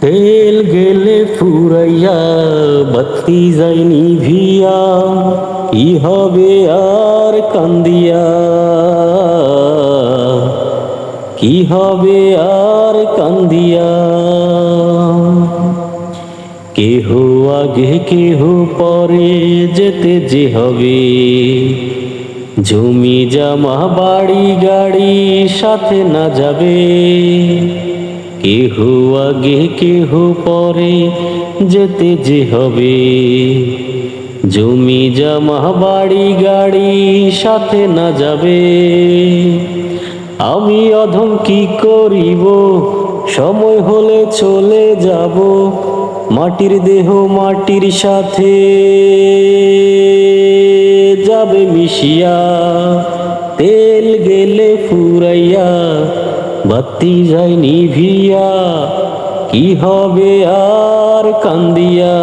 তেল গেলে ফুরাইয়া, বাতি যায়নি ভিয়া, কি হবে আর কান্দিয়া? কি হবে আর কান্দিয়া? কেহ আগে, কেহ পরে যেতে যে হবে। জমি, জামা, বাড়ি, গাড়ি সাথে না যাবে। কেহ আগে কেহ পরে যেতে যে হবে। জমি জামা, বাড়ি গাড়ি সাথে না যাবে। আমি অধম কি করিব? সময় হলে চলে যাব। মাটির দেহ মাটির সাথে যাবে মিশিয়া। তেল গেলে ফুরাইয়া বাতি যায় নিভিয়া কি হবে আর কান্দিয়া?